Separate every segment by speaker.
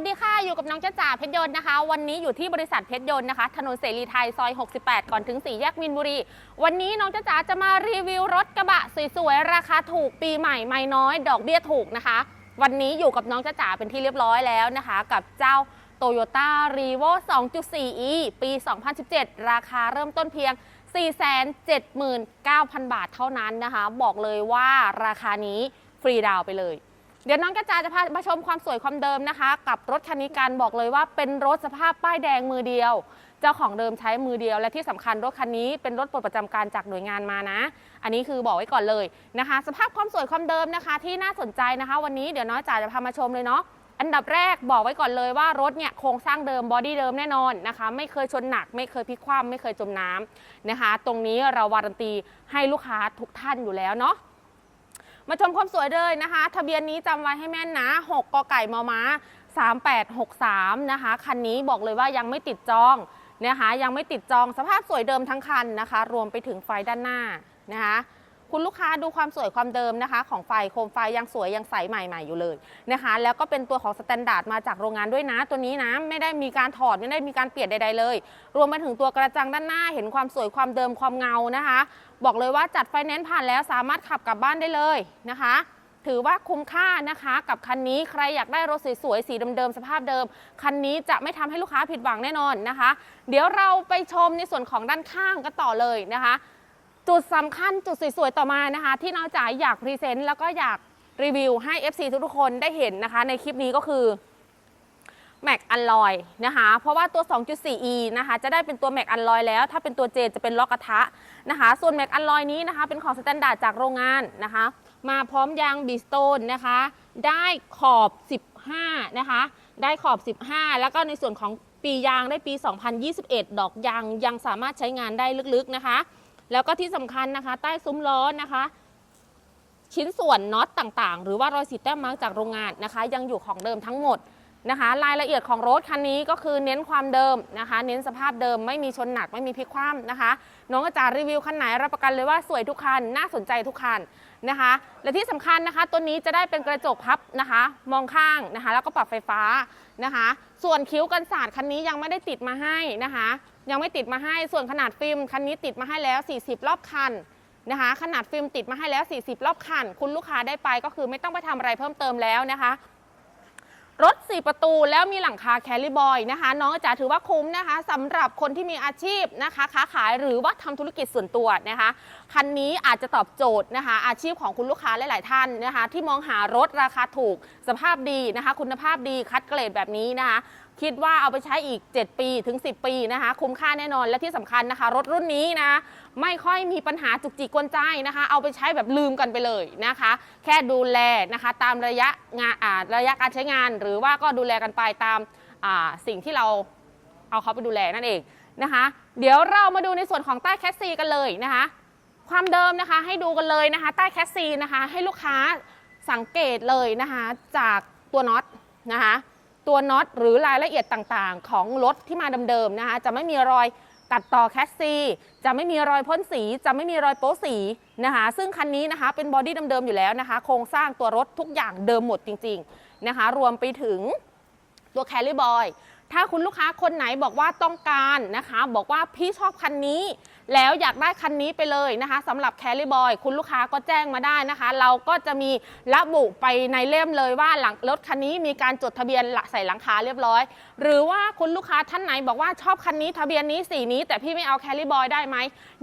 Speaker 1: วัสดีค่ะ อยู่กับน้องจ้าจ๋าเพชรยนต์นะคะ วันนี้อยู่ที่บริษัทเพชรยนต์นะคะ ถนนเสรีไทยซอย 68 ก่อนถึง 4 แยกมินบุรี วันนี้น้องจ้าจ๋าจะมารีวิวรถกระบะสวยๆ ราคาถูกปีใหม่ไม่น้อย ดอกเบี้ยถูกนะคะ วันนี้อยู่กับน้องจ้าจ๋าเป็นที่เรียบร้อยแล้วนะคะ กับเจ้า Toyota r e v o 2.4e ปี 2017 ราคาเริ่มต้นเพียง 479,000 บาทเท่านั้นนะคะ บอกเลยว่าราคานี้ฟรีดาวไปเลย เดี๋ยวน้องกระจาจะพามาชมความสวยความเดิมนะคะ กับรถคันนี้กันบอกเลยว่าเป็นรถสภาพป้ายแดงมือเดียว เจ้าของเดิมใช้มือเดียว และที่สำคัญรถคันนี้เป็นรถปลดประจำการจากหน่วยงานมานะ อันนี้คือบอกไว้ก่อนเลยนะคะ สภาพความสวยความเดิมนะคะ ที่น่าสนใจนะคะ วันนี้เดี๋ยวน้องจ๋าจะพามาชมเลยเนาะอันดับแรกบอกไว้ก่อนเลยว่ารถเนี่ยโครงสร้างเดิมบอดี้เดิมแน่นอนนะคะ ไม่เคยชนหนัก ไม่เคยพลิกคว่ำไม่เคยจมน้ำนะคะ ตรงนี้เราวารันตีให้ลูกค้าทุกท่านอยู่แล้วเนาะ มาชมความสวยเลยนะคะ ทะเบียนนี้จำไว้ให้แม่นนะ 6กกไก่มอม้า3863 นะคะ คันนี้บอกเลยว่ายังไม่ติดจองนะคะ ยังไม่ติดจองสภาพสวยเดิมทั้งคันนะคะ รวมไปถึงไฟด้านหน้านะคะคุณลูกค้าดูความสวยความเดิมนะคะ ของไฟโคมไฟยังสวยยังใสใหม่ๆอยู่เลยนะคะ แล้วก็เป็นตัวของสแตนดาร์ดมาจากโรงงานด้วยนะ ตัวนี้นะไม่ได้มีการถอดไม่ได้มีการเปลี่ยนใด ๆ เลย รวมไปถึงตัวกระจังด้านหน้าเห็นความสวยความเดิมความเงานะคะ บอกเลยว่าจัดไฟแนนซ์ผ่านแล้วสามารถขับกลับบ้านได้เลยนะคะ ถือว่าคุ้มค่านะคะกับคันนี้ใครอยากได้รถสวยๆสีเดิมๆสภาพเดิม คันนี้จะไม่ทำให้ลูกค้าผิดหวังแน่นอนนะคะ เดี๋ยวเราไปชมในส่วนของด้านข้างกันต่อเลยนะคะ จุดสำคัญจุดสวยๆต่อมานะคะ ที่น้องจ๋าอยากพรีเซนต์แล้วก็อยากรีวิวให้ FC ทุกๆคนได้เห็นนะคะ ในคลิปนี้ก็คือ แม็กอันลอยนะคะ เพราะว่าตัว 2.4e นะคะ จะได้เป็นตัวแม็กอันลอยแล้ว ถ้าเป็นตัว J จะเป็นล็อกกระทะนะคะ ส่วนแม็กอันลอยนี้นะคะ เป็นของสแตนดาร์ดจากโรงงานนะคะ มาพร้อมยางบีสโตนนะคะ ได้ขอบ 15 นะคะ ได้ขอบ 15 แล้วก็ในส่วนของปียางได้ปี 2021 ดอกยางยังสามารถใช้งานได้ลึกๆนะคะ แล้วก็ที่สำคัญนะคะ ใต้ซุ้มล้อนะคะชิ้นส่วนน็อตต่างๆ หรือว่ารอยสีแต้มมาร์กจากโรงงานนะคะ ยังอยู่ของเดิมทั้งหมด นะคะ รายละเอียดของรถคันนี้ก็คือเน้นความเดิมนะคะ เน้นสภาพเดิมไม่มีชนหนักไม่มีพลิกคว่ำนะคะ น้องอาจารย์รีวิวคันไหนรับประกันเลยว่าสวยทุกคันน่าสนใจทุกคันนะคะ และที่สำคัญนะคะ ตัวนี้จะได้เป็นกระจกพับนะคะ มองข้างนะคะ แล้วก็ปรับไฟฟ้านะคะ ส่วนคิ้วกันศาสตร์คันนี้ยังไม่ได้ติดมาให้นะคะ ยังไม่ติดมาให้ส่วนขนาดฟิล์มคันนี้ติดมาให้แล้ว 40 รอบคันนะคะขนาดฟิล์มติดมาให้แล้ว 40 รอบคัน คุณลูกค้าได้ไปก็คือไม่ต้องไปทำอะไรเพิ่มเติมแล้วนะคะ รถ 4 ประตูแล้วมีหลังคาแคลิบอยนะคะ น้องจ๋าถือว่าคุ้มนะคะสำหรับคนที่มีอาชีพนะคะค้าขายหรือว่าทำธุรกิจส่วนตัวนะคะ คันนี้อาจจะตอบโจทย์นะคะ อาชีพของคุณลูกค้าหลาย ๆ ท่านนะคะ ที่มองหารถราคาถูก สภาพดีนะคะ คุณภาพดีคัดเกรดแบบนี้นะคะ คิดว่าเอาไปใช้อีก 7 ปีถึง 10 ปีนะคะ คุ้มค่าแน่นอนและที่สำคัญนะคะ รถรุ่นนี้นะไม่ค่อยมีปัญหาจุกจิกกวนใจนะคะ เอาไปใช้แบบลืมกันไปเลยนะคะ แค่ดูแลนะคะตามระยะงานระยะการใช้งาน หรือว่าก็ดูแลกันไปตามสิ่งที่เราเอาเขาไปดูแลนั่นเองนะคะ เดี๋ยวเรามาดูในส่วนของใต้แคสซีกันเลยนะคะ ความเดิมนะคะให้ดูกันเลยนะคะ ใต้แคสซีนะคะ ให้ลูกค้าสังเกตเลยนะคะจากตัวน็อตนะคะ ตัวน็อตหรือรายละเอียดต่างๆ ของรถที่มาเดิมๆนะคะจะไม่มีรอยตัดต่อแคสซีจะไม่มีรอยพ่นสี จะไม่มีรอยโป๊สีนะคะซึ่งคันนี้นะคะเป็นบอดี้เดิมๆอยู่แล้วนะคะ โครงสร้างตัวรถทุกอย่างเดิมหมดจริงๆนะคะ รวมไปถึงตัวแคลิบอยถ้าคุณลูกค้าคนไหนบอกว่าต้องการนะคะ บอกว่าพี่ชอบคันนี้ แล้วอยากได้คันนี้ไปเลยนะคะสำหรับแคลิบอยคุณลูกค้าก็แจ้งมาได้นะคะ เราก็จะมีระบุไปในเล่มเลยว่าหลังรถคันนี้มีการจดทะเบียนใส่หลังคาเรียบร้อย หรือว่าคุณลูกค้าท่านไหนบอกว่าชอบคันนี้ทะเบียนนี้สีนี้ แต่พี่ไม่เอาแคลิบอยได้ไหม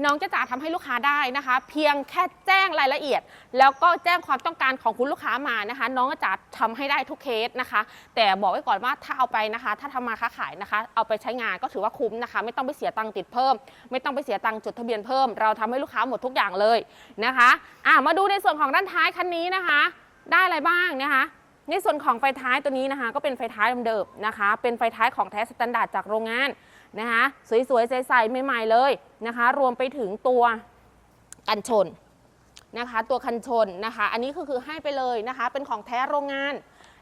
Speaker 1: น้องจะจ๋าทำให้ลูกค้าได้นะคะ เพียงแค่แจ้งรายละเอียด แล้วก็แจ้งความต้องการของคุณลูกค้ามานะคะ น้องก็จะทำให้ได้ทุกเคสนะคะ แต่บอกไว้ก่อนว่าถ้าเอาไปนะคะ ถ้าทำมาค้าขายนะคะ เอาไปใช้งานก็ถือว่าคุ้มนะคะ ไม่ต้องไปเสียตังค์ติดเพิ่ม ไม่ต้องไปเสียตังค์จดทะเบียนเพิ่ม เราทำให้ลูกค้าหมดทุกอย่างเลยนะคะอะมาดูในส่วนของด้านท้ายคันนี้นะคะ ได้อะไรบ้างนะคะ ในส่วนของไฟท้ายตัวนี้นะคะ ก็เป็นไฟท้ายเดิมๆนะคะ เป็นไฟท้ายของแท้สแตนดาร์ดจากโรงงานนะคะสวยๆใสๆใหม่ๆเลยนะคะ รวมไปถึงตัวกันชนนะคะ ตัวคันชนนะคะ อันนี้ก็คือให้ไปเลยนะคะ เป็นของแท้โรงงาน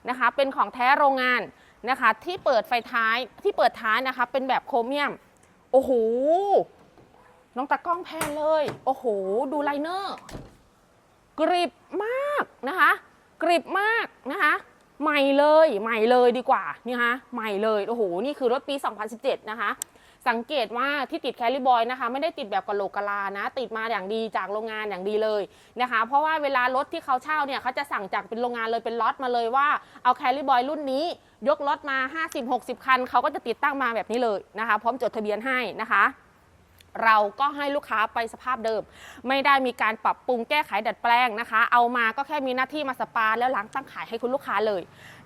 Speaker 1: นะคะ เป็นของแท้โรงงานนะคะ ที่เปิดไฟท้ายที่เปิดท้ายนะคะ เป็นแบบโครเมียม โอ้โห น้องตากล้องแพนเลย โอ้โห ดูไลเนอร์ กริบมากนะคะ กริบมากนะคะ ใหม่เลย ใหม่เลยดีกว่า นี่ฮะ ใหม่เลย โอ้โห นี่คือรถปี 2017 นะคะ สังเกตว่าที่ติดแคลิบอยนะคะ ไม่ได้ติดแบบกะโหลกกะลานะ ติดมาอย่างดีจากโรงงานอย่างดีเลยนะคะ เพราะว่าเวลารถที่เขาเช่าเนี่ยเขาจะสั่งจากเป็นโรงงานเลยเป็นล็อตมาเลยว่า เอาแคลิบอยรุ่นนี้ ยกล็อตมา 50-60 คันเขาก็จะติดตั้งมาแบบนี้เลยนะคะ พร้อมจดทะเบียนให้นะคะ เราก็ให้ลูกค้าไปสภาพเดิม ไม่ได้มีการปรับปรุงแก้ไขดัดแปลงนะคะ เอามาก็แค่มีหน้าที่มาสปาแล้วล้างตั้งขายให้คุณลูกค้าเลย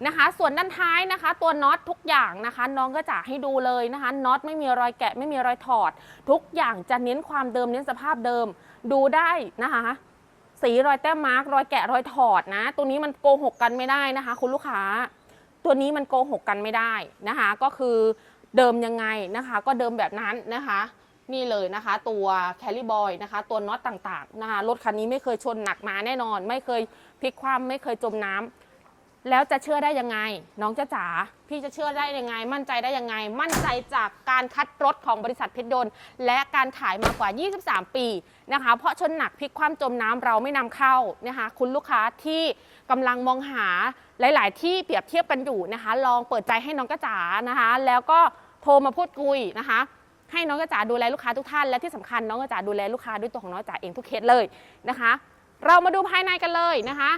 Speaker 1: นะคะ ส่วนด้านท้ายนะคะ ตัวน็อตทุกอย่างนะคะ น้องก็จะให้ดูเลยนะคะน็อตไม่มีรอยแกะไม่มีรอยถอด ทุกอย่างจะเน้นความเดิมเน้นสภาพเดิมดูได้นะคะสีรอยแต้มมาร์กรอยแกะรอยถอดนะ ตัวนี้มันโกหกกันไม่ได้นะคะ คุณลูกค้า ตัวนี้มันโกหกกันไม่ได้นะคะ ก็คือเดิมยังไงนะคะ ก็เดิมแบบนั้นนะคะ นี่เลยนะคะ ตัวแคลิบอยนะคะ ตัวน็อตต่างๆนะคะรถคันนี้ไม่เคยชนหนักมาแน่นอน ไม่เคยพลิกคว่ำไม่เคยจมน้ำแล้วจะเชื่อได้ยังไง น้องจ้าจ๋าพี่จะเชื่อได้ยังไง มั่นใจได้ยังไง มั่นใจจากการคัดรถของบริษัทเพชรยนต์และการขายมากว่า 23 ปีนะคะ เพราะชนหนักพลิกคว่ำจมน้ำเราไม่นำเข้านะคะ คุณลูกค้าที่กำลังมองหาหลาย ๆ ที่เปรียบเทียบกันอยู่นะคะ ลองเปิดใจให้น้องกระจ๋านะคะ แล้วก็โทรมาพูดคุยนะคะ ให้น้องกระจ๋าดูแลลูกค้าทุกท่านและที่สำคัญน้องกระจ๋าดูแลลูกค้าด้วยตัวของน้องจ๋าเองทุกเคสเลยนะคะ เรามาดูภายในกันเลยนะคะ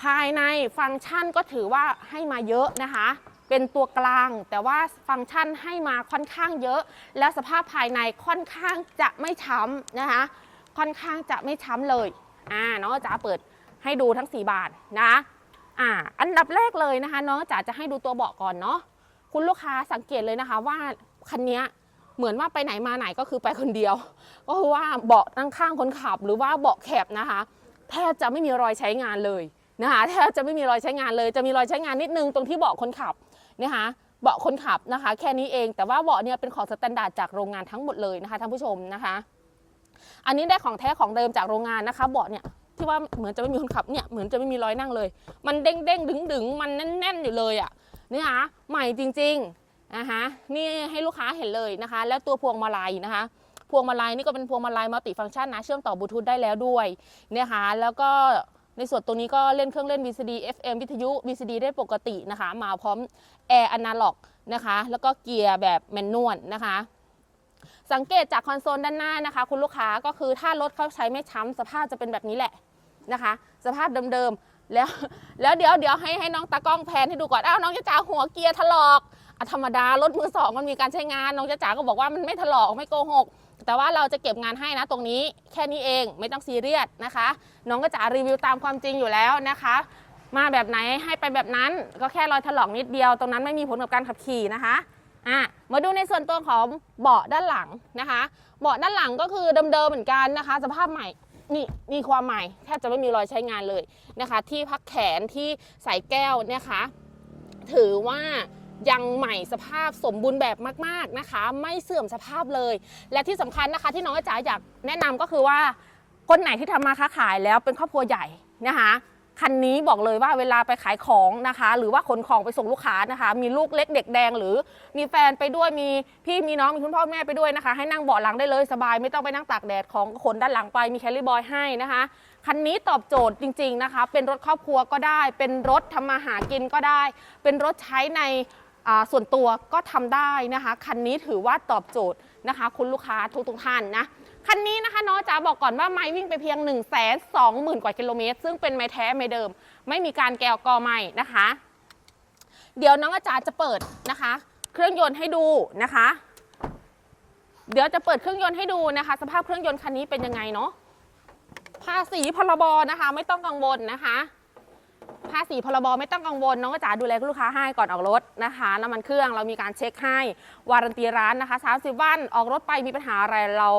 Speaker 1: ภายในฟังก์ชันก็ถือว่าให้มาเยอะนะคะ เป็นตัวกลาง แต่ว่าฟังก์ชันให้มาค่อนข้างเยอะ และสภาพภายในค่อนข้างจะไม่ช้ำนะคะ ค่อนข้างจะไม่ช้ำเลยอ่าน้องจ๋าเปิดให้ดูทั้ง 4 บานนะอ่าอันดับแรกเลยนะคะ น้องจ๋าจะให้ดูตัวเบาะก่อนเนาะคุณลูกค้าสังเกตเลยนะคะว่า คันนี้เหมือนว่าไปไหนมาไหนก็คือไปคนเดียว ก็คือว่าเบาะนั่งข้างคนขับ หรือว่าเบาะแคบนะคะ แทบจะไม่มีรอยใช้งานเลยนะคะแทบจะไม่มีรอยใช้งานเลย จะมีรอยใช้งานนิดนึงตรงที่เบาะคนขับนะคะเบาะคนขับนะคะ แค่นี้เองแต่ว่าเบาะเนี่ยเป็นของสแตนดาร์ดจากโรงงานทั้งหมดเลยนะคะท่านผู้ชมนะคะ อันนี้ได้ของแท้ของเดิมจากโรงงานนะคะ เบาะเนี่ยที่ว่าเหมือนจะไม่มีคนขับเนี่ยเหมือนจะไม่มีรอยนั่งเลย มันเด้งเด้งดึงดึงมันแน่นๆอยู่เลยอะ่ะนี่คะใหม่จริง ๆ นะคะนี่ให้ลูกค้าเห็นเลยนะคะ แล้วตัวพวงมาลัยนะคะ พวงมาลัยนี่ก็เป็นพวงมาลัยมัลติฟังก์ชันนะเชื่อมต่อบลูทูธได้แล้วด้วยนะคะแล้วก็ในส่วนตรงนี้ก็เล่นเครื่องเล่น VCD FM วิทยุ VCD ได้ปกตินะคะ มาพร้อมแอร์อนาล็อกนะคะ แล้วก็เกียร์แบบแมนนวลนะคะ สังเกตจากคอนโซลด้านหน้านะคะ คุณลูกค้าก็คือถ้ารถเขาใช้ไม่ช้ำสภาพจะเป็นแบบนี้แหละนะคะ สภาพเดิมๆแล้วแล้วเดี๋ยวเดี๋ยวให้ให้น้องตากล้องแพนให้ดูก่อนอ้าวน้องจะจ๋าหัวเกียร์ถลอก ธรรมดารถมือสองมันมีการใช้งานน้องจะจ๋าก็บอกว่ามันไม่ถลอกไม่โกหกแต่ว่าเราจะเก็บงานให้นะตรงนี้แค่นี้เองไม่ต้องซีเรียสนะคะ น้องก็จะรีวิวตามความจริงอยู่แล้วนะคะ มาแบบไหนให้ไปแบบนั้นก็แค่รอยถลอกนิดเดียว ตรงนั้นไม่มีผลกับการขับขี่นะคะอะมาดูในส่วนตัวของเบาะด้านหลังนะคะ เบาะด้านหลังก็คือเดิมๆเหมือนกันนะคะ สภาพใหม่นี่มีความใหม่แทบจะไม่มีรอยใช้งานเลยนะคะ ที่พักแขนที่ใส่แก้วนะคะ ถือว่า ยังใหม่สภาพสมบูรณ์แบบมากๆนะคะ ไม่เสื่อมสภาพเลย และที่สำคัญนะคะ ที่น้องจ๋าอยากแนะนำก็คือว่า คนไหนที่ทำมาค้าขายแล้วเป็นครอบครัวใหญ่นะคะคันนี้บอกเลยว่าเวลาไปขายของนะคะ หรือว่าขนของไปส่งลูกค้านะคะ มีลูกเล็กเด็กแดงหรือมีแฟนไปด้วยมีพี่มีน้องมีคุณพ่อแม่ไปด้วยนะคะ ให้นั่งเบาะหลังได้เลยสบาย ไม่ต้องไปนั่งตากแดดของขนด้านหลังไปมีแคลรี่บอยให้นะคะคันนี้ตอบโจทย์จริง ๆนะคะ เป็นรถครอบครัวก็ได้ เป็นรถทำมาหากินก็ได้ เป็นรถใช้ใน ส่วนตัวก็ทำได้นะคะ คันนี้ถือว่าตอบโจทย์นะคะ คุณลูกค้าทุกๆท่านนะ คันนี้นะคะน้องจ๋าบอกก่อนว่าไม่วิ่งไปเพียง 1 2 0 0 0 0 กว่ากิโลเมตร ซึ่งเป็นไม้แท้ไม้เดิม ไม่มีการแกวกอไม้นะคะ เดี๋ยวน้องอาจารย์จะเปิดนะคะ เครื่องยนต์ให้ดูนะคะ เดี๋ยวจะเปิดเครื่องยนต์ให้ดูนะคะ สภาพเครื่องยนต์คันนี้เป็นยังไงเนาะภาษีพรบนะคะ ไม่ต้องกังวลนะคะ ภาษีพรบไม่ต้องกังวลน้องก็จ๋าดูแลลูกค้าให้ก่อนออกรถนะคะน้ำมันเครื่องเรามีการเช็คให้วารันตีร้านนะคะ30วันออกรถไปมีปัญหาอะไรเรา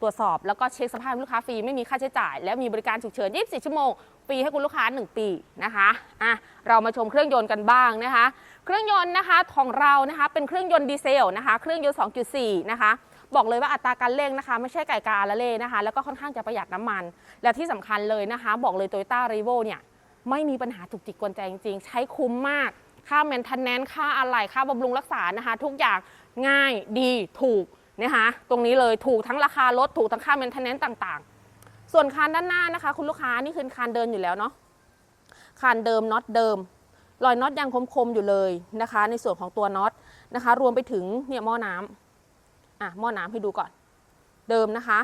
Speaker 1: ตรวจสอบ แล้วก็เช็คสภาพลูกค้าฟรีไม่มีค่าใช้จ่าย และมีบริการฉุกเฉิน 24 ชั่วโมงฟรีให้คุณลูกค้า 1 ปีนะคะอะเรามาชมเครื่องยนต์กันบ้างนะคะ เครื่องยนต์นะคะของเรานะคะเป็นเครื่องยนต์ดีเซลนะคะเครื่องยนต์ 2.4 นะคะบอกเลยว่าอัตราการเร่งนะคะ ไม่ใช่ไก่กาละเล่นะคะ แล้วก็ค่อนข้างจะประหยัดน้ำมัน และที่สำคัญเลยนะคะ บอกเลย Toyota r e v o เนี่ย ไม่มีปัญหาจุกจิกกวนใจจริงๆ ใช้คุ้มมาก ค่าแมนเทนแนนค่าอะไหล่ค่าบำรุงรักษานะคะ ทุกอย่างง่ายดีถูกนะคะตรงนี้เลยถูกทั้งราคารถถูกทั้งค่าแมนเทนแนนต่างๆ ส่วนคานด้านหน้านะคะ คุณลูกค้านี่คือคานเดินอยู่แล้วเนาะคานเดิมน็อตเดิมรอยน็อตยังคมๆอยู่เลยนะคะ ในส่วนของตัวน็อตนะคะ รวมไปถึงเนี่ยหม้อน้ำอะหม้อน้ำให้ดูก่อน เดิมนะคะ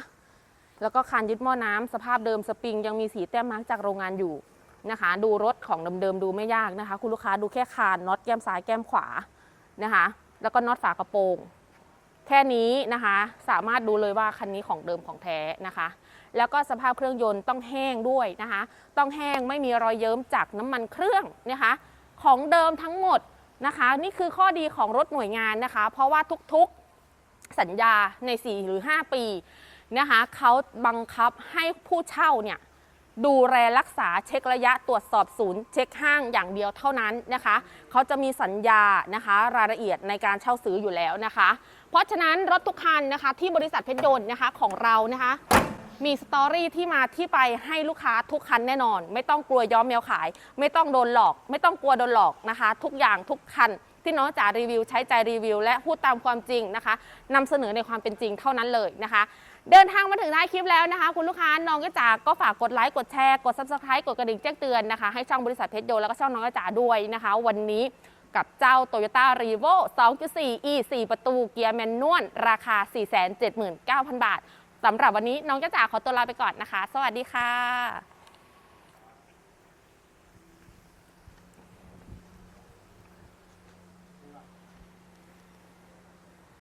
Speaker 1: แล้วก็คานยึดหม้อน้ำสภาพเดิมสปริงยังมีสีแต้มมาร์กจากโรงงานอยู่ นะคะ ดูรถของเดิมๆดูไม่ยากนะคะ คุณลูกค้าดูแค่คานน็อตแก้มซ้ายแก้มขวานะคะ แล้วก็น็อตฝากระโปรง แค่นี้นะคะ สามารถดูเลยว่าคันนี้ของเดิมของแท้นะคะ แล้วก็สภาพเครื่องยนต์ต้องแห้งด้วยนะคะ ต้องแห้งไม่มีรอยเยิ้มจากน้ำมันเครื่องนะคะ ของเดิมทั้งหมดนะคะ นี่คือข้อดีของรถหน่วยงานนะคะ เพราะว่าทุกๆสัญญาใน 4 หรือ 5 ปีนะคะเขาบังคับให้ผู้เช่าเนี่ย ดูแลรักษาเช็คระยะตรวจสอบศูนย์เช็คห้างอย่างเดียวเท่านั้นนะคะเขาจะมีสัญญานะคะ รายละเอียดในการเช่าซื้ออยู่แล้วนะคะ เพราะฉะนั้นรถทุกคันนะคะ ที่บริษัทเพชรยนต์นะคะของเรานะคะ มีสตอรี่ที่มาที่ไปให้ลูกค้าทุกคันแน่นอน ไม่ต้องกลัวย้อมแมวขาย ไม่ต้องโดนหลอก ไม่ต้องกลัวโดนหลอกนะคะ ทุกอย่างทุกคันที่น้องจ๋ารีวิว ใช้ใจรีวิว และพูดตามความจริงนะคะนำเสนอในความเป็นจริงเท่านั้นเลยนะคะ เดินทางมาถึงท้ายคลิปแล้วนะคะ คุณลูกค้าน้องกระจาก็ฝากกดไลค์กดแชร์กด subscribe กดกระดิ่งแจ้งเตือนนะคะให้ช่องบริษัทเพชรโยแล้วก็ช่องน้องกระจาด้วยนะคะ วันนี้กับเจ้า Toyota r e v o 2.4 e 4 ประตูเกียร์แมนนวลราคา 479,000 บาทสำหรับวันนี้น้องกระจาขอตัวลาไปก่อนนะคะ สวัสดีค่ะ